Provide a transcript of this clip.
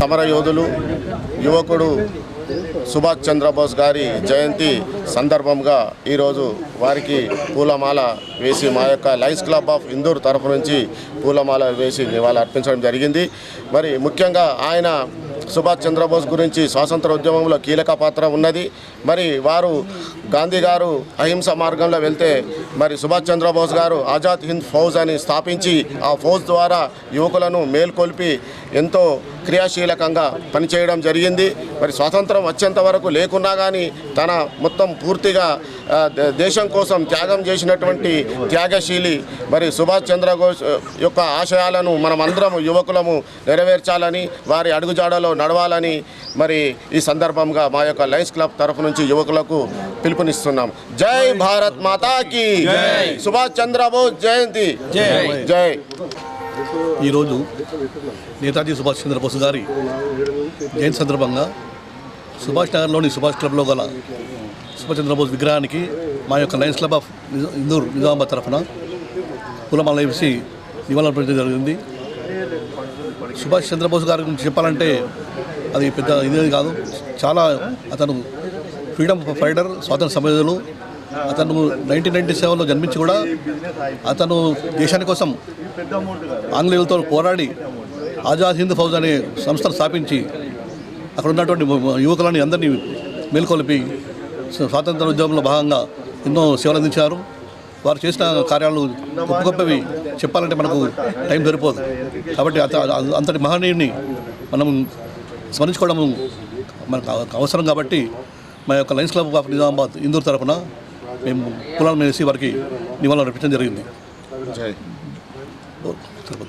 సమర యోధులు యువకుడు సుభాష్ చంద్రబోస్ గారి జయంతి సందర్భంగా ఈరోజు వారికి పూలమాల వేసి మా యొక్క లయన్స్ క్లబ్ ఆఫ్ ఇందూర్ తరఫు నుంచి పూలమాల వేసి నివాళులు అర్పించడం జరిగింది. మరి ముఖ్యంగా ఆయన సుభాష్ చంద్రబోస్ గురించి స్వాతంత్ర ఉద్యమంలో కీలక పాత్ర ఉన్నది. మరి వారు గాంధీ గారు అహింస మార్గంలో వెళ్తే మరి సుభాష్ చంద్రబోస్ గారు ఆజాద్ హింద్ ఫౌజ్ అని స్థాపించి ఆ ఫౌజ్ ద్వారా యువకులను మేల్కొల్పి ఎంతో క్రియాశీలకంగా పనిచేయడం జరిగింది. మరి స్వాతంత్రం వచ్చేంత వరకు లేకున్నా కానీ తన మొత్తం పూర్తిగా దేశం కోసం త్యాగం చేసినటువంటి త్యాగశీలి మరి సుభాష్ చంద్రబోస్ యొక్క ఆశయాలను మనం అందరం యువకులము నెరవేర్చాలని వారి అడుగుజాడలో నడవాలని మరి ఈ సందర్భంగా మా యొక్క లయన్స్ క్లబ్ తరఫు నుంచి యువకులకు పిలుపునిస్తున్నాం. జై భారత్ మాతాకి! సుభాష్ చంద్రబోస్ జయంతి! జై! ఈరోజు నేతాజీ సుభాష్ చంద్రబోస్ గారి జయంతి సందర్భంగా సుభాష్ నగర్లోని సుభాష్ క్లబ్లో గల సుభాష్ చంద్రబోస్ విగ్రహానికి మా యొక్క lions club of Indur Nizamabad తరఫున పూలమాల వేసి నివాళులర్పించడం జరిగింది. సుభాష్ చంద్రబోస్ గారి గురించి చెప్పాలంటే అది పెద్ద ఇదేది కాదు. చాలా అతను ఫ్రీడమ్ ఫైటర్ స్వాతంత్ర సమయంలో అతను నైన్టీన్ నైన్టీ సెవెన్లో జన్మించి కూడా అతను దేశాని కోసం ఆంగ్లేయులతో పోరాడి ఆజాద్ హింద్ ఫౌజ్ అనే సంస్థను స్థాపించి అక్కడ ఉన్నటువంటి యువకులని అందరినీ మేల్కొల్పి స్వాతంత్ర ఉద్యమంలో భాగంగా ఎన్నో సేవలు అందించారు. వారు చేసిన కార్యాలు గొప్ప గొప్పవి. చెప్పాలంటే మనకు టైం సరిపోదు. కాబట్టి అత అంతటి మహనీయుని మనం స్మరించుకోవడం మనకు అవసరం కాబట్టి మా యొక్క lions club of Nizamabad Induru తరఫున మేము కులాలు వేసి వారికి నివాళులు అర్పించడం జరిగింది. Oldu. Tamam.